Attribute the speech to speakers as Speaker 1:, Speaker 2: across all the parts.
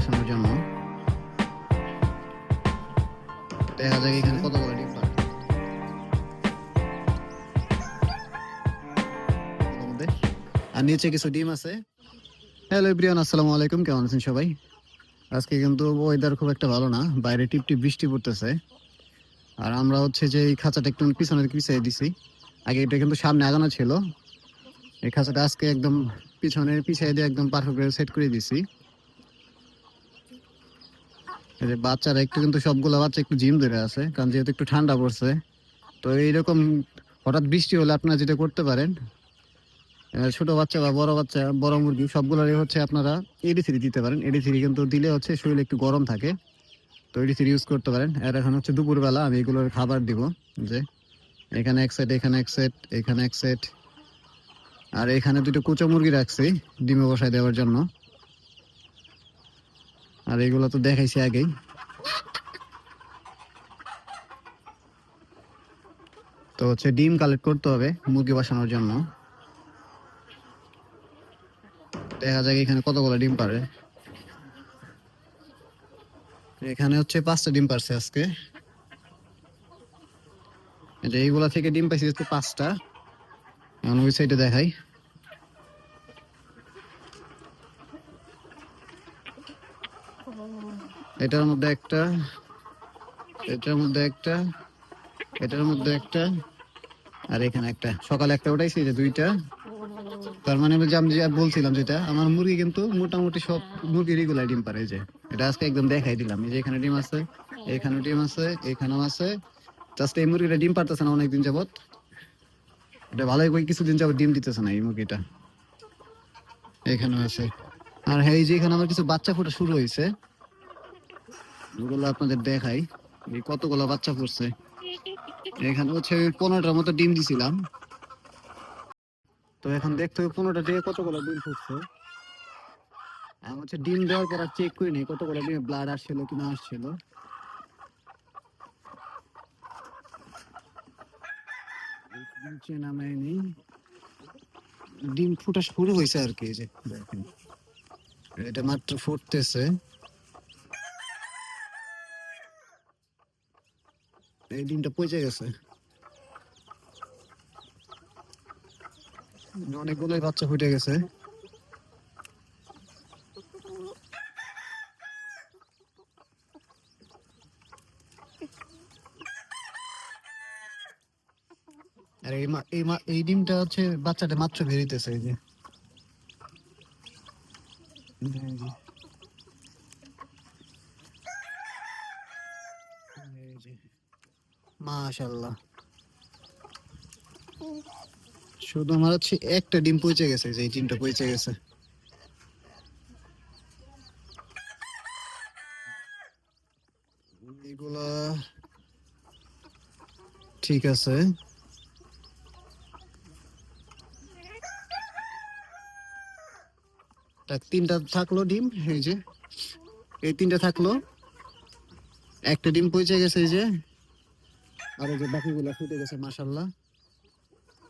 Speaker 1: বসানোর জন্য। দেখা যাক এখানে কতগুলো ডিম আর নিচে কিছু ডিম আছে। হ্যালো এভরিওয়ান, আসসালামু আলাইকুম। কেমন আছেন সবাই? আজকে কিন্তু ওয়েদার খুব একটা ভালো না। বাইরে টিপ টিপ বৃষ্টি পড়তেছে। আর আমরা হচ্ছে যে এই খাঁচাটা একটু পিছনের পিছিয়ে দিছি। আগে এটা কিন্তু সামনে আগানো ছিল। এই খাঁচাটা আজকে একদম পিছনে পিছিয়ে দিয়ে একদম পারফেক্ট সেট করে দিছি। যে বাচ্চারা একটু কিন্তু সবগুলো বাচ্চা একটু জিম ধরে আছে, কারণ যেহেতু একটু ঠান্ডা পড়ছে, তো এইরকম হঠাৎ বৃষ্টি হলে আপনারা যেটা করতে পারেন ছোট বাচ্চা বা বড় বাচ্চা, বড় মুরগি, সবগুলোরই হচ্ছে আপনারা এডি থ্রি দিতে পারেন। এডি থ্রি কিন্তু দিলে হচ্ছে শরীরে একটু গরম থাকে, তো এডি থ্রি ইউজ করতে পারেন। আর এখন হচ্ছে দুপুরবেলা আমি এগুলোর খাবার দিব, যে এখানে এক সেট এখানে এক সেট এখানে এক সেট আর এখানে দুটো কুচো মুরগি রাখছি, ডিমে বসায় দেওয়ার জন্য। আর এগুলো তো দেখাইছি আগেই। তো হচ্ছে ডিম কালেক্ট করতে হবে মুরগি বসানোর জন্য। দেখা যাক এখানে কতগুলো ডিম পারে। এখানে হচ্ছে পাঁচটা ডিম পারছে আজকে। এইগুলা থেকে ডিম পাইছি পাঁচটা। এখন ওই সাইডে দেখাই। এটার মধ্যে একটা, এটার মধ্যে একটা, এটার মধ্যে একটা, আর এখানে একটা। সকালে একটা ওটাই যে দুইটা। তার মানে আমি যে বলছিলাম যেটা, আমার মুরগি কিন্তু মোটামুটি সব মুরগি রেগুলার ডিম পারে যে। এটা আজকে একদম দেখাই দিলাম। এই যে এখানে ডিম আছে, এখানে ডিম আছে, এখানেও আছে। জাস্ট এই মুরগিটা ডিম পারতেছে না অনেকদিন যাবত এটা ভালোই কই কিছুদিন যাবত ডিম দিতেছে না এই মুরগিটা। এখানেও আছে। আর হ্যাঁ এই যে এখানে আমার কিছু বাচ্চা ফোটা শুরু হয়েছে ওগুলো আপনাদের দেখাই। কতগুলো বাচ্চা ফুটছে এখানে হচ্ছে পনেরোটার মতো ডিম দিছিলাম। তো এখন দেখতে হবে পনেরোটা থেকে কতগুলো ডিম ফুটছে। আমি হচ্ছে ডিম দেওয়ার পর আর চেক করিনি কতগুলো ডিমে ব্লাড আসছিল কি না আসছিল। নিচে নামাইনি। ডিম ফুটা শুরু হয়েছে আর কি যে দেখেন। এটা মাত্র ফুটতেছে। এই ডিমটা পচে গেছে। অনেকগুলোই বাচ্চা ফুটে গেছে। আর এই এই এই ডিমটা হচ্ছে বাচ্চাটা মাত্র বেরিতেছে এই যে এই যে। এই যে। মাশাল্লাহ শুধু আমার হচ্ছে একটা ডিম পচে গেছে যে ডিমটা পচে গেছে। এগুলা ঠিক আছে। তিনটা থাকল ডিম এই যে। এই তিনটা থাকল। একটা ডিম পচে গেছে এই যে। আর এই যে বাকিগুলো ফুটে গেছে মাশাল্লাহ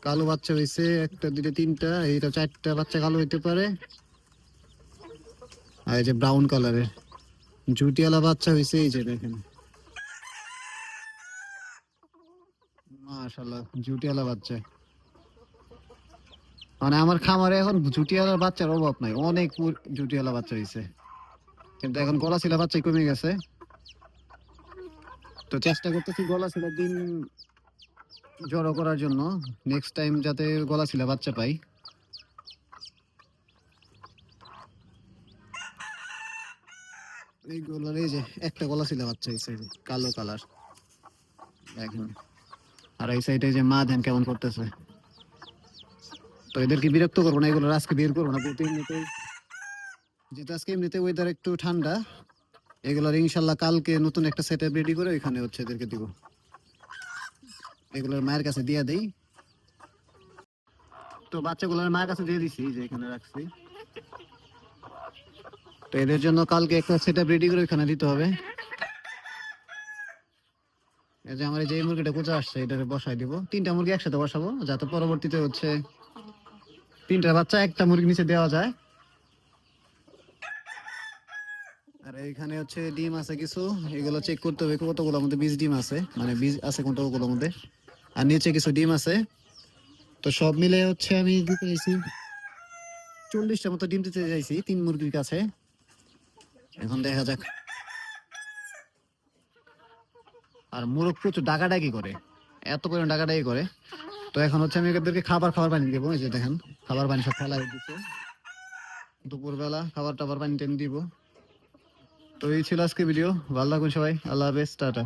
Speaker 1: কালো বাচ্চা হয়েছে একটা দুটো তিনটা, এইটা চারটা বাচ্চা কালো হইতে পারে। আর এই যে ব্রাউন কালারের জুটিওয়ালা বাচ্চা হয়েছে এই যে দেখেন। মাশাল্লাহ জুটিওয়ালা বাচ্চা। মানে আমার খামারে এখন জুটিওয়ালা বাচ্চার অভাব নাই, অনেক জুটিওয়ালা বাচ্চা হয়েছে কিন্তু এখন গলা ছিল বাচ্চাই কমে গেছে। তো চেষ্টা করতেছি গলা ছিল দিন জড়ো করার জন্য। নেক্সট টাইম যাতে গলা ছিল বাচ্চা পাই। এইগুলোর এই যে একটা গলা ছিল বাচ্চা এই যে, কালো কালার দেখেন। আর এই সাইডে যে মা ধ্যান কেমন করতেছে। তো এদেরকে বিরক্ত করব না এগুলো আজকে বের করব না এমনিতেই যেহেতু আজকে এমনিতে ওয়েদার একটু ঠান্ডা এগুলোর ইনশাল্লাহ কালকে নতুন একটা সেট রেডি করে ওইখানে হচ্ছে এদেরকে দিব। এগুলোর মায়ের কাছে দিয়ে দেই। তো বাচ্চাগুলোর মায়ের কাছে দিয়ে দিছি যে এখানে রাখছি। তো এদের জন্য কালকে একটা সেট আপ রেডি করে ওইখানে দিতে হবে। এই যে আমার যে মুরগিটা কোচা আসছে এটাকে বসাই দিব। তিনটা মুরগি একসাথে বসাবো, যাতে পরবর্তীতে হচ্ছে তিনটা বাচ্চা একটা মুরগি নিচে দেওয়া যায়। আর এখানে হচ্ছে ডিম আছে কিছু, এগুলো চেক করতে হবে কতগুলোর মধ্যে বীজ ডিম আছে। মানে বীজ আছে কতগুলোর মধ্যে। আর নিচে কিছু ডিম আছে। তো সব মিলে হচ্ছে আমি দিতে চাইছি চল্লিশটা মতো ডিম দিতে চাইছি তিন মুরগির কাছে। এখন দেখা যাক। আর মুরগ প্রচুর ডাকাডাকি করে। এত পরিমাণ ডাকাডাকি করে। তো এখন হচ্ছে আমি এদেরকে খাবার খাবার পানি দেবো, এই যে দেখেন, খাবার পানি সব ফেলাই দিচ্ছে দুপুরবেলা খাবার টাবার পানি টানি দিব। তো এই ছিল আজকে ভিডিও ভালো থাকুন সবাই। আল্লাহ হাফেজ। টাটা।